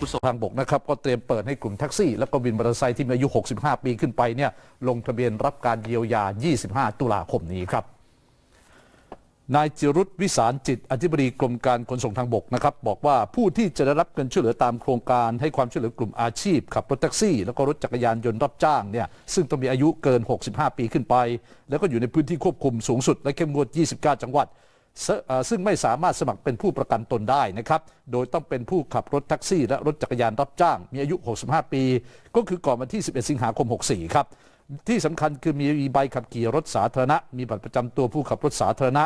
ขนส่งทางบกนะครับก็เตรียมเปิดให้กลุ่มแท็กซี่ แล้วก็วินมอเตอร์ไซค์ที่มีอายุ 65 ปีขึ้นไปเนี่ยลงทะเบียนรับการเยียวยา 25 ตุลาคมนี้ครับนายจิรุตวิสารจิต อธิบดีกรมการขนส่งทางบกนะครับบอกว่าผู้ที่จะได้รับเงินช่วยเหลือตามโครงการให้ความช่วยเหลือกลุ่มอาชีพขับรถแท็กซี่ แล้วก็รถจักรยานยนต์รับจ้างเนี่ยซึ่งต้องมีอายุเกิน 65 ปีขึ้นไป แล้วก็อยู่ในพื้นที่ควบคุมสูงสุดและเข้มงวด 29 จังหวัด ซึ่งไม่สามารถสมัครเป็นผู้ประกันตนได้นะครับ โดยต้องเป็นผู้ขับรถแท็กซี่ และรถจักรยานรับจ้าง มีอายุ 65 ปี ก็คือก่อนวันที่ 11 สิงหาคม 64 ครับ ที่สำคัญคือมีใบขับขี่รถสาธารณะ มีบัตรประจำตัวผู้ขับรถสาธารณะ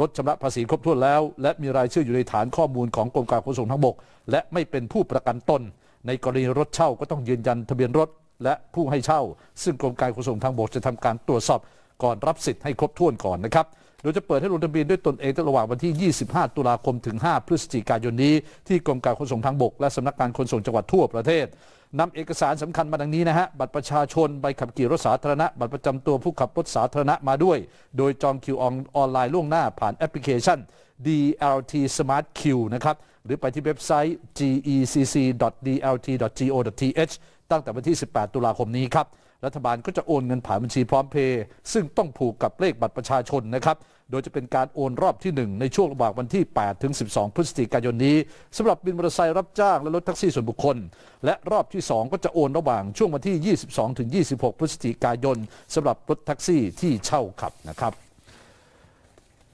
รถชำระภาษีครบถ้วนแล้ว และมีรายชื่ออยู่ในฐานข้อมูลของกรมการขนส่งทางบก และไม่เป็นผู้ประกันตน ในกรณีรถเช่าก็ต้องยืนยันทะเบียนรถและผู้ให้เช่า ซึ่งกรมการขนส่งทางบกจะทำการตรวจสอบก่อนรับสิทธิ์ให้ครบถ้วนก่อนนะครับ โดยจะเปิดให้ลงทะเบียนด้วยตนเองตระหว่างวันที่ 25 ตุลาคมถึง 5 พฤศจิกายนนี้ ที่กรมการขนส่งทางบก และสำนักงานขนส่งจังหวัดทั่วประเทศนำเอกสารสำคัญมาดังนี้นะฮะ บัตรประชาชน ใบขับขี่รถสาธารณะ บัตรประจำตัวผู้ขับรถสาธารณะมาด้วย โดยจองคิวออนออนไลน์ล่วงหน้าผ่านแอปพลิเคชัน DLT Smart Q นะครับ หรือไปที่เว็บไซต์ gecc.dlt.go.th ตั้งแต่วันที่ 18 ตุลาคมนี้ครับ รัฐบาลก็จะโอนเงินผ่านบัญชีพร้อมเพย์ซึ่งต้องผูกกับเลขบัตรประชาชนนะครับโดยจะเป็นการโอนรอบที่ 1 ในช่วงระหว่างวันที่ 8 ถึง 12 พฤศจิกายนนี้สำหรับบินมอเตอร์ไซค์รับจ้างและรถแท็กซี่ส่วนบุคคล และรอบที่ 2 ก็จะโอนระหว่างช่วงวันที่ 22 ถึง 26 พฤศจิกายนสำหรับรถแท็กซี่ที่เช่าขับนะครับ